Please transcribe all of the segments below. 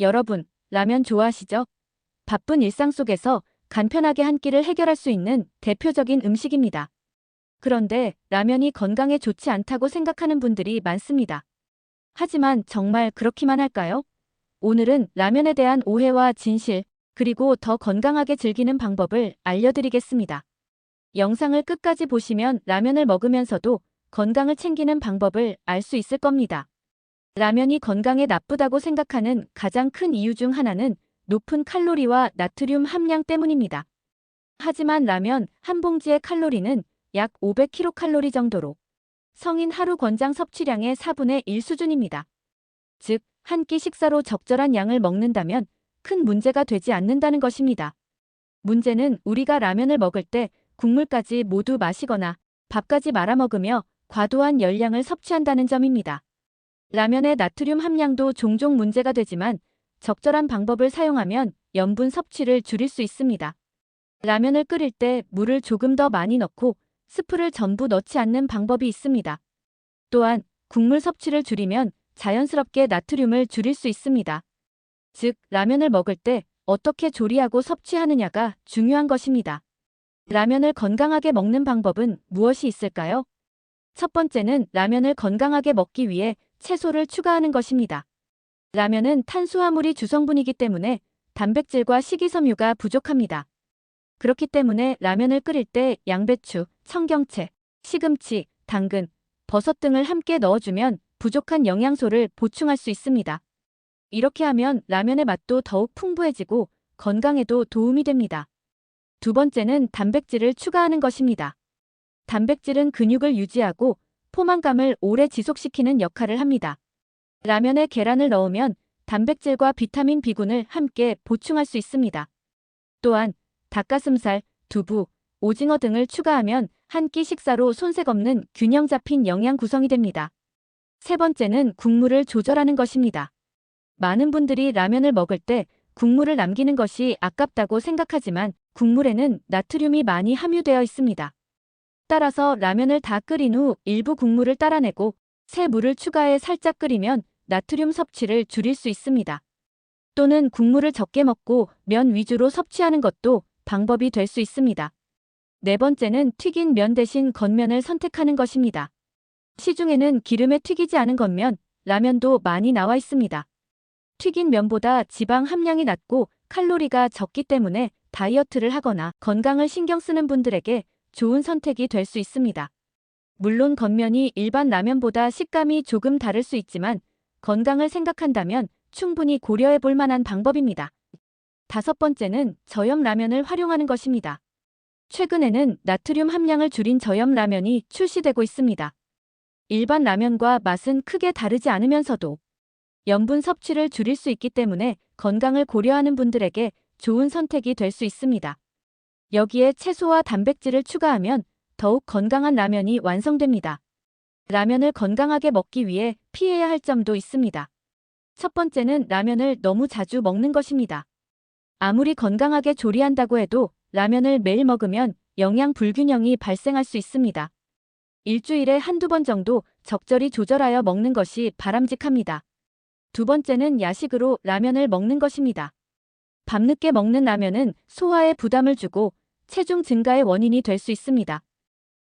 여러분, 라면 좋아하시죠? 바쁜 일상 속에서 간편하게 한 끼를 해결할 수 있는 대표적인 음식입니다. 그런데 라면이 건강에 좋지 않다고 생각하는 분들이 많습니다. 하지만 정말 그렇기만 할까요? 오늘은 라면에 대한 오해와 진실, 그리고 더 건강하게 즐기는 방법을 알려드리겠습니다. 영상을 끝까지 보시면 라면을 먹으면서도 건강을 챙기는 방법을 알 수 있을 겁니다. 라면이 건강에 나쁘다고 생각하는 가장 큰 이유 중 하나는 높은 칼로리와 나트륨 함량 때문입니다. 하지만 라면 한 봉지의 칼로리는 약 500kcal 정도로 성인 하루 권장 섭취량의 4분의 1 수준입니다. 즉, 한 끼 식사로 적절한 양을 먹는다면 큰 문제가 되지 않는다는 것입니다. 문제는 우리가 라면을 먹을 때 국물까지 모두 마시거나 밥까지 말아 먹으며 과도한 열량을 섭취한다는 점입니다. 라면의 나트륨 함량도 종종 문제가 되지만 적절한 방법을 사용하면 염분 섭취를 줄일 수 있습니다. 라면을 끓일 때 물을 조금 더 많이 넣고 스프를 전부 넣지 않는 방법이 있습니다. 또한 국물 섭취를 줄이면 자연스럽게 나트륨을 줄일 수 있습니다. 즉, 라면을 먹을 때 어떻게 조리하고 섭취하느냐가 중요한 것입니다. 라면을 건강하게 먹는 방법은 무엇이 있을까요? 첫 번째는 라면을 건강하게 먹기 위해 채소를 추가하는 것입니다. 라면은 탄수화물이 주성분이기 때문에 단백질과 식이섬유가 부족합니다. 그렇기 때문에 라면을 끓일 때 양배추, 청경채, 시금치, 당근, 버섯 등을 함께 넣어주면 부족한 영양소를 보충할 수 있습니다. 이렇게 하면 라면의 맛도 더욱 풍부해지고 건강에도 도움이 됩니다. 두 번째는 단백질을 추가하는 것입니다. 단백질은 근육을 유지하고 포만감을 오래 지속시키는 역할을 합니다. 라면에 계란을 넣으면 단백질과 비타민 B군을 함께 보충할 수 있습니다. 또한 닭가슴살, 두부, 오징어 등을 추가하면 한 끼 식사로 손색 없는 균형 잡힌 영양 구성이 됩니다. 세 번째는 국물을 조절하는 것입니다. 많은 분들이 라면을 먹을 때 국물을 남기는 것이 아깝다고 생각하지만 국물에는 나트륨이 많이 함유되어 있습니다. 따라서 라면을 다 끓인 후 일부 국물을 따라내고 새 물을 추가해 살짝 끓이면 나트륨 섭취를 줄일 수 있습니다. 또는 국물을 적게 먹고 면 위주로 섭취하는 것도 방법이 될 수 있습니다. 네 번째는 튀긴 면 대신 겉면을 선택하는 것입니다. 시중에는 기름에 튀기지 않은 겉면, 라면도 많이 나와 있습니다. 튀긴 면보다 지방 함량이 낮고 칼로리가 적기 때문에 다이어트를 하거나 건강을 신경 쓰는 분들에게 좋은 선택이 될 수 있습니다. 물론 겉면이 일반 라면보다 식감이 조금 다를 수 있지만 건강을 생각한다면 충분히 고려해 볼 만한 방법입니다. 다섯 번째는 저염 라면을 활용하는 것입니다. 최근에는 나트륨 함량을 줄인 저염 라면이 출시되고 있습니다. 일반 라면과 맛은 크게 다르지 않으면서도 염분 섭취를 줄일 수 있기 때문에 건강을 고려하는 분들에게 좋은 선택이 될 수 있습니다. 여기에 채소와 단백질을 추가하면 더욱 건강한 라면이 완성됩니다. 라면을 건강하게 먹기 위해 피해야 할 점도 있습니다. 첫 번째는 라면을 너무 자주 먹는 것입니다. 아무리 건강하게 조리한다고 해도 라면을 매일 먹으면 영양 불균형이 발생할 수 있습니다. 일주일에 한두 번 정도 적절히 조절하여 먹는 것이 바람직합니다. 두 번째는 야식으로 라면을 먹는 것입니다. 밤늦게 먹는 라면은 소화에 부담을 주고 체중 증가의 원인이 될 수 있습니다.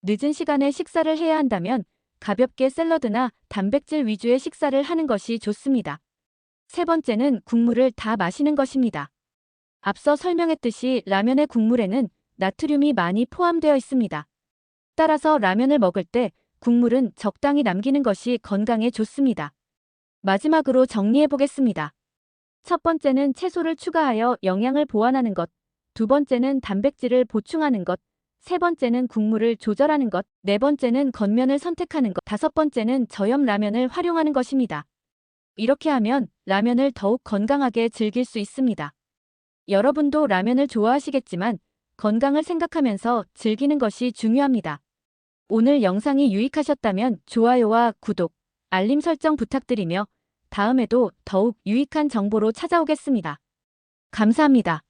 늦은 시간에 식사를 해야 한다면 가볍게 샐러드나 단백질 위주의 식사를 하는 것이 좋습니다. 세 번째는 국물을 다 마시는 것입니다. 앞서 설명했듯이 라면의 국물에는 나트륨이 많이 포함되어 있습니다. 따라서 라면을 먹을 때 국물은 적당히 남기는 것이 건강에 좋습니다. 마지막으로 정리해 보겠습니다. 첫 번째는 채소를 추가하여 영양을 보완하는 것, 두 번째는 단백질을 보충하는 것, 세 번째는 국물을 조절하는 것, 네 번째는 겉면을 선택하는 것, 다섯 번째는 저염 라면을 활용하는 것입니다. 이렇게 하면 라면을 더욱 건강하게 즐길 수 있습니다. 여러분도 라면을 좋아하시겠지만 건강을 생각하면서 즐기는 것이 중요합니다. 오늘 영상이 유익하셨다면 좋아요와 구독, 알림 설정 부탁드리며 다음에도 더욱 유익한 정보로 찾아오겠습니다. 감사합니다.